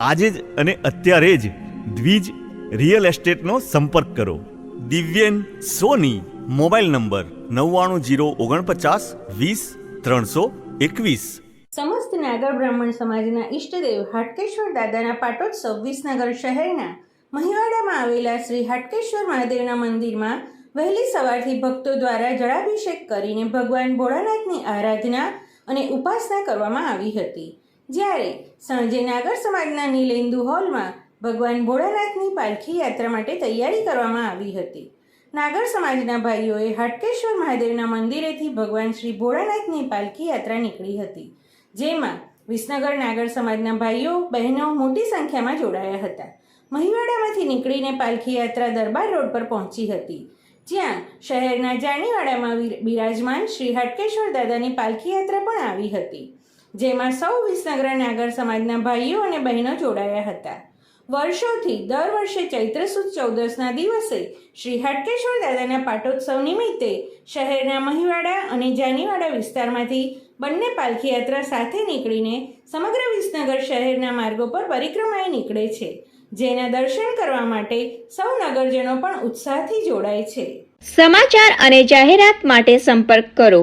આજે જ અને અત્યારે જ દ્વિજ રિયલ એસ્ટેટનો સંપર્ક કરો. દિવ્યેન, સોની, મોબાઈલ નંબર નવ્વાણું જીરો ઓગણપચાસ વીસ ત્રણસો એકવીસ. સમસ્ત નાગર બ્રાહ્મણ સમાજના ઈષ્ટદેવ હાટકેશ્વર દાદાના પાટોત્સવ વિસનગર શહેરના મહિવાડામાં આવેલા શ્રી હાટકેશ્વર મહાદેવના મંદિરમાં વહેલી સવારથી ભક્તો દ્વારા જળાભિષેક કરીને ભગવાન ભોળાનાથની આરાધના અને ઉપાસના કરવામાં આવી હતી. જ્યારે સાંજે નાગર સમાજના નીલેન્દુ હોલમાં ભગવાન ભોળાનાથની પાલખી યાત્રા માટે તૈયારી કરવામાં આવી હતી. નાગર સમાજના ભાઈઓએ હાટકેશ્વર મહાદેવના મંદિરેથી ભગવાન શ્રી ભોળાનાથની પાલખી યાત્રા નીકળી હતી, જેમાં વિસનગર નાગર સમાજના ભાઈઓ, બહેનો મોટી સંખ્યામાં જોડાયા હતા. મહિવાડામાંથી નીકળીને પાલખી યાત્રા દરબાર રોડ પર પહોંચી હતી, જ્યાં શહેરના જાણીવાડામાં બિરાજમાન શ્રી હાટકેશ્વર દાદાની પાલખી યાત્રા પણ આવી હતી. જેમાં સૌ વિસનગર નાગર સમાજના ભાઈઓ અને બહેનો જોડાયા હતા. વર્ષોથી દર વર્ષે ચૈત્ર સુદ ચૌદસના દિવસે શ્રી હાટકેશ્વર દાદાના પાટોત્સવ નિમિત્તે શહેરના મહિવાડા અને જાનીવાડા વિસ્તારમાંથી બંને પાલખી યાત્રા સાથે નીકળીને સમગ્ર વિસનગર શહેરના માર્ગો પર પરિક્રમાએ નીકળે છે, જેના દર્શન કરવા માટે સૌ નગરજનો પણ ઉત્સાહથી જોડાય છે. સમાચાર અને જાહેરાત માટે સંપર્ક કરો.